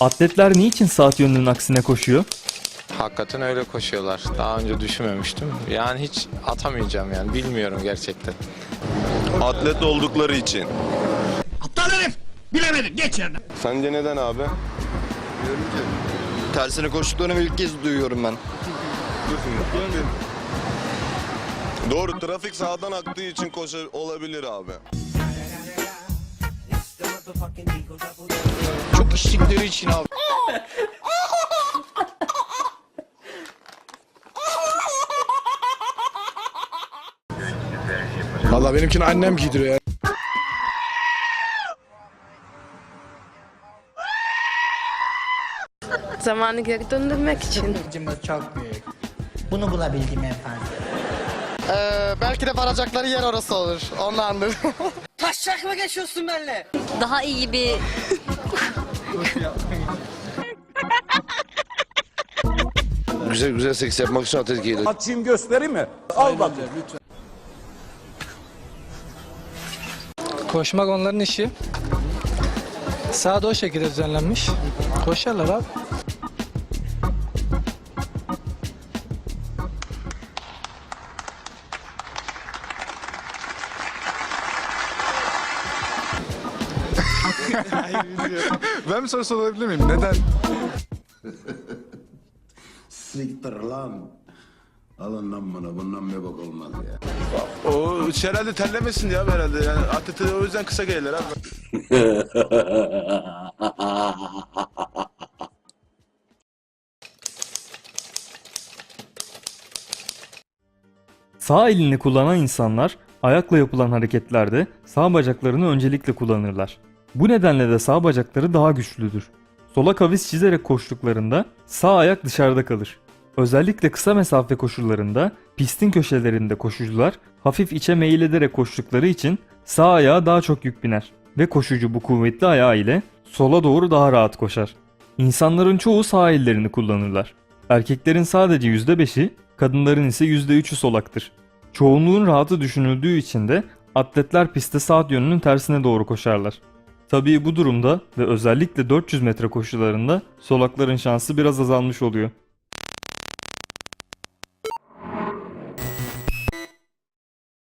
Atletler niçin saat yönünün aksine koşuyor? Hakikaten öyle koşuyorlar. Daha önce düşünmemiştim. Yani hiç atamayacağım yani. Bilmiyorum gerçekten. Atlet oldukları için. Aptal herif! Bilemedin geç yerine. Sence neden abi? Tersine koştuklarını ilk kez duyuyorum ben. Doğru trafik sağdan aktığı için koşu olabilir abi. İçtikleri için abi. Valla benimkini annem giydiriyor ya. Zamanı geri döndürmek için. Cımız çok büyük. Bunu bulabildim efendim. belki de varacakları yer orası olur. Ondandır. Taşak mı geçiyorsun benimle? daha iyi bir Güzel güzel seks yapmak için atlet giyilir. Açayım göstereyim mi? Al bak. Koşmak onların işi. Sahada o şekilde düzenlenmiş. Koşarlar abi. Ben bir soru sorabilir miyim? Neden? Siktir lan. Alın lan bunu. Bundan bir bak olmaz ya. O herhalde terlemesin ya herhalde. Yani atleti o yüzden kısa giyerler abi. Sağ elini kullanan insanlar ayakla yapılan hareketlerde sağ bacaklarını öncelikle kullanırlar. Bu nedenle de sağ bacakları daha güçlüdür. Sola kavis çizerek koştuklarında sağ ayak dışarıda kalır. Özellikle kısa mesafe koşularında pistin köşelerinde koşucular hafif içe meyil ederek koştukları için sağ ayağa daha çok yük biner ve koşucu bu kuvvetli ayağı ile sola doğru daha rahat koşar. İnsanların çoğu sağ ellerini kullanırlar. Erkeklerin sadece %5'i, kadınların ise %3'ü solaktır. Çoğunluğun rahatı düşünüldüğü için de atletler pistte saat yönünün tersine doğru koşarlar. Tabii bu durumda ve özellikle 400 metre koşularında solakların şansı biraz azalmış oluyor.